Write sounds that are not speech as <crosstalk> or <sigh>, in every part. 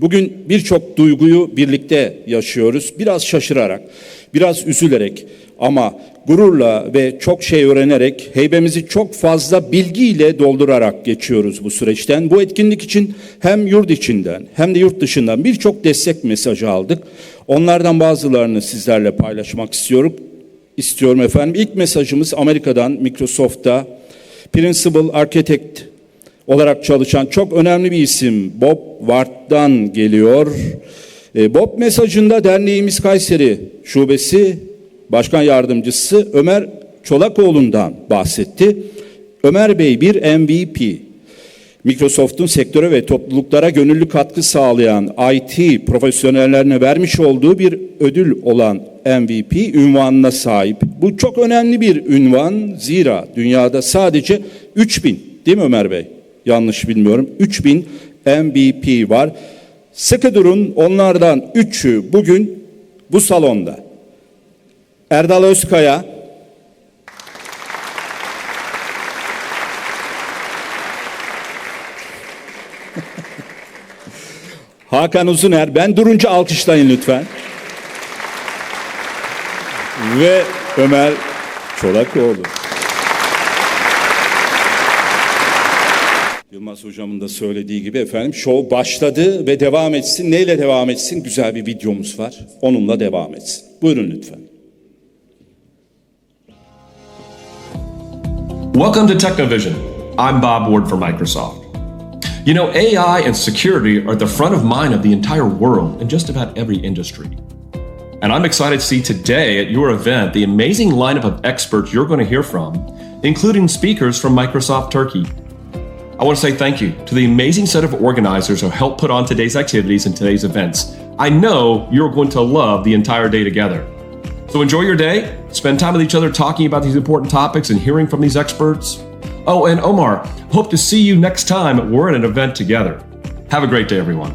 Bugün birçok duyguyu birlikte yaşıyoruz. Biraz şaşırarak, biraz üzülerek ama gururla ve çok şey öğrenerek heybemizi çok fazla bilgiyle doldurarak geçiyoruz bu süreçten. Bu etkinlik için hem yurt içinden hem de yurt dışından birçok destek mesajı aldık. Onlardan bazılarını sizlerle paylaşmak istiyorum. İstiyorum efendim. İlk mesajımız Amerika'dan Microsoft'ta Principal Architect olarak çalışan çok önemli bir isim Bob Wart'tan geliyor. E, Bob mesajında derneğimiz Kayseri Şubesi Başkan Yardımcısı Ömer Çolakoğlu'ndan bahsetti. Ömer Bey bir MVP. Microsoft'un sektöre ve topluluklara gönüllü katkı sağlayan IT profesyonellerine vermiş olduğu bir ödül olan MVP ünvanına sahip. Bu çok önemli bir ünvan. Zira dünyada sadece 3000 değil mi Ömer Bey? Yanlış bilmiyorum. 3000 MVP var. Sıkı durun onlardan 3'ü bugün bu salonda. Erdal Özkaya, <laughs> Hakan Uzuner, ben durunca alkışlayın lütfen. Ve Ömer Çolakoğlu. Yılmaz hocamın da söylediği gibi efendim show başladı ve devam etsin. Neyle devam etsin? Güzel bir videomuz var. Onunla devam etsin. Buyurun lütfen. Welcome to Technovision. I'm Bob Ward for Microsoft. You know, AI and security are the front of mind of the entire world in just about every industry. And I'm excited to see today at your event the amazing lineup of experts you're going to hear from, including speakers from Microsoft Turkey. I want to say thank you to the amazing set of organizers who helped put on today's activities and today's events. I know you're going to love the entire day together. So enjoy your day, spend time with each other talking about these important topics and hearing from these experts. Oh, and Omar, hope to see you next time we're at an event together. Have a great day, everyone.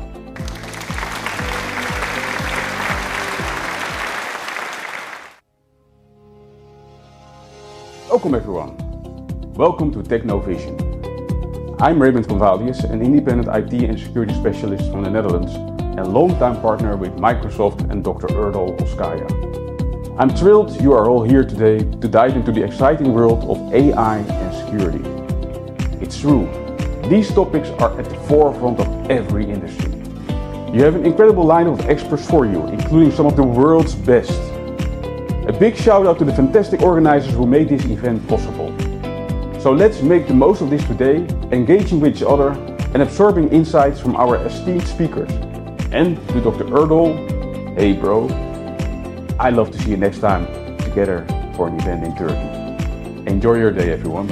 Welcome everyone. Welcome to Technovision. I'm Raymond van Valius, an independent IT and security specialist from the Netherlands and longtime partner with Microsoft and Dr. Erdal Oskaya. I'm thrilled you are all here today to dive into the exciting world of AI and security. It's true, these topics are at the forefront of every industry. You have an incredible line of experts for you, including some of the world's best. A big shout out to the fantastic organizers who made this event possible. So let's make the most of this today, engaging with each other and absorbing insights from our esteemed speakers. And to Dr. Erdal, hey bro, I love to see you next time together for an event in Turkey. Enjoy your day, everyone.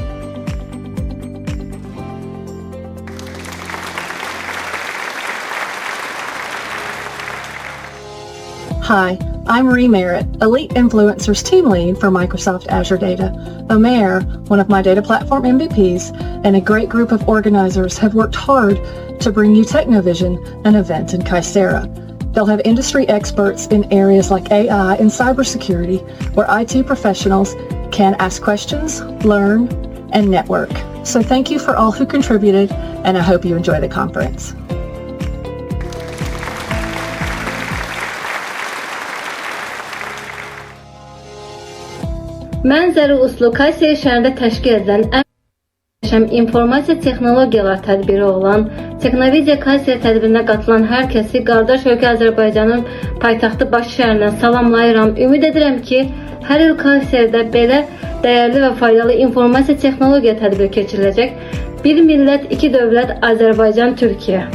Hi, I'm Marie Merritt, Elite Influencers Team Lead for Microsoft Azure Data. Omer, one of my data platform MVPs, and a great group of organizers have worked hard to bring you Technovision, an event in Kaisera. They'll have industry experts in areas like AI and cybersecurity, where IT professionals can ask questions, learn, and network. So thank you for all who contributed, and I hope you enjoy the conference. Mənzəri Uslu Kayseri şəhərində təşkil edilən ən möhtəşəm informasiya texnologiyalar tədbiri olan Texnoviziya Kayseri tədbirinə qatılan hər kəsi qardaş ölkə Azərbaycanın paytaxtı Bakı şəhərindən salamlayıram. Ümid edirəm ki, hər il Kayseridə belə dəyərli və faydalı informasiya texnologiya tədbiri keçiriləcək. Bir millət, iki dövlət Azərbaycan, Türkiyə.